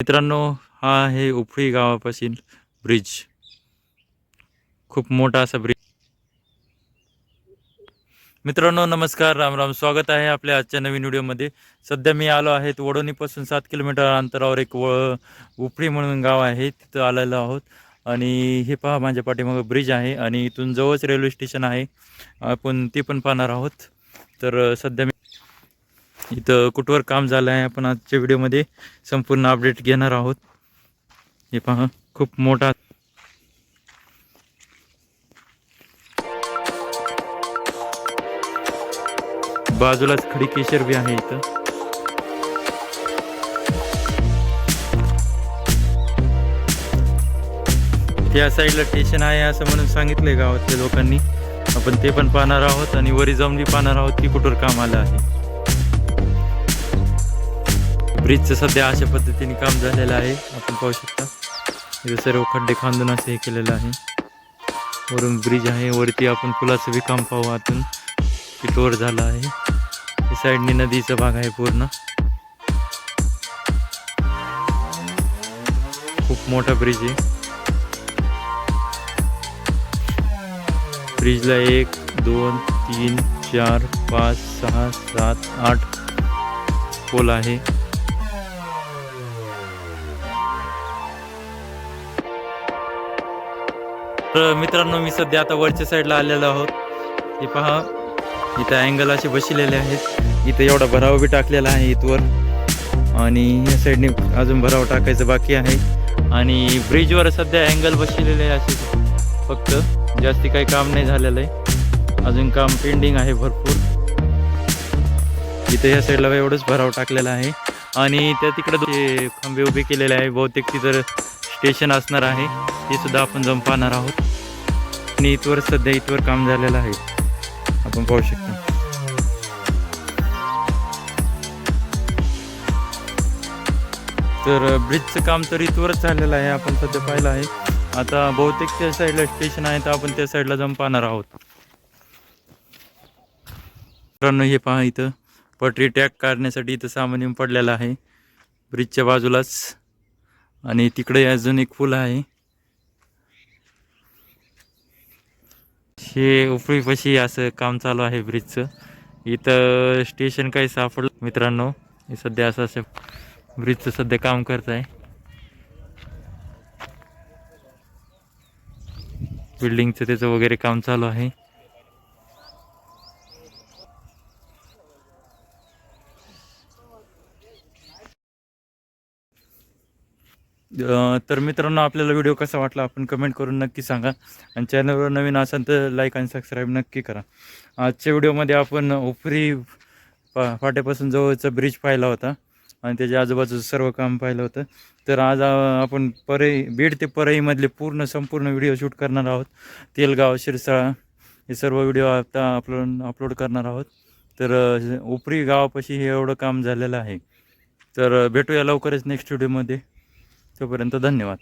मित्रांनो हा आहे उफळी गावापासून ब्रिज. खूप मोठा असा ब्रिज. मित्रांनो नमस्कार राम राम. स्वागत आहे आपल्या आजच्या नवीन व्हिडिओमध्ये. सध्या मी आलो आहे वडोणीपासून सात किलोमीटर अंतरावर एक व उपळी म्हणून गाव आहे. तिथं आलेलो आहोत. आणि हे पहा माझ्या पाठीमागं ब्रिज आहे. आणि इथून जवळच रेल्वे स्टेशन आहे. आपण ते पण पाहणार आहोत. तर सध्या मी इथं कुठवर काम झालं आहे आपण आजच्या व्हिडिओमध्ये संपूर्ण अपडेट घेणार आहोत. हे पहा खूप मोठा बाजूलाच खडी केशर बी आहे इथं. त्या साईडला स्टेशन आहे असं म्हणून सांगितलंय गावातल्या लोकांनी. आपण ते पण पाहणार आहोत आणि वरी जाऊन बी पाहणार आहोत की कुठवर काम आलं आहे. ब्रिजचं सध्या अशा पद्धतीने काम झालेलं आहे. आपण पाहू शकता. इथे सर्व खड्डे खांदून असं हे केलेलं आहे. वरून ब्रिज आहे. वरती आपण पुलाचं बी काम पाहू आतून. पिटोर झालं आहे. साईडने नदीचा भाग आहे पूर्ण. खूप मोठा ब्रिज आहे. ब्रिजला एक दोन तीन चार पाच सहा सात आठ पोल आहे. तर मित्रांनो मी सध्या आता वरच्या साईडला आलेलो आहोत. हे पहा इथं अँगल असे बसलेले आहेत. इथं एवढा भराव बी टाकलेला आहे इथवर. आणि या साईडने अजून भराव टाकायचं बाकी आहे. आणि ब्रिजवर सध्या अँगल बसलेले आहे असे. फक्त जास्ती काही काम नाही झालेलं आहे. अजून काम पेंडिंग आहे भरपूर. इथं या साईडला एवढंच भराव टाकलेला आहे. आणि त्या तिकडे खांबे उभे केलेले आहे बहुतेक तिथं स्टेशन असणार आहे. ते सुद्धा आपण जाऊन पाहणार आहोत. आणि इथवर सध्या इथवर काम झालेलं आहे. आपण पाहू शकतो. तर ब्रिजचं काम तर इथवरच झालेलं आहे. आपण सध्या पाहिलं आहे. आता बहुतेक त्या साईडला स्टेशन आहे. तर आपण त्या साईडला जाऊन पाहणार आहोत. मित्रांनो हे पहा इथं. पटरी टॅक काढण्यासाठी इथं सामान येऊन पडलेलं आहे. ब्रिजच्या बाजूलाच. आणि तिकडे अजून एक पूल आहे. हे उपळीपाशी असं काम चालू आहे ब्रिजचं इथं स्टेशन काही सापडलं मित्रांनो. हे सध्या असं असं ब्रिजचं सध्या काम करत आहे. बिल्डिंगचं त्याचं वगैरे काम चालू आहे. तर मित्रांनो आपल्याला व्हिडिओ कसा वाटला आपण कमेंट करून नक्की सांगा. आणि चॅनलवर नवीन असाल तर लाईक आणि सबस्क्राईब नक्की करा. आजच्या व्हिडिओमध्ये आपण उपरी पा फाट्यापासून जवळचा ब्रिज पाहिला होता. आणि त्याच्या आजूबाजूचं सर्व काम पाहिलं होतं. तर आज आपण परई बीड ते परईमधले पूर्ण संपूर्ण व्हिडिओ शूट करणार आहोत. तेलगाव शिरसाळा हे सर्व व्हिडिओ आता अपलोड अपलोड करणार आहोत. तर उपरी गावापाशी हे एवढं काम झालेलं आहे. तर भेटूया लवकरच नेक्स्ट व्हिडिओमध्ये तोपर्यंत धन्यवाद.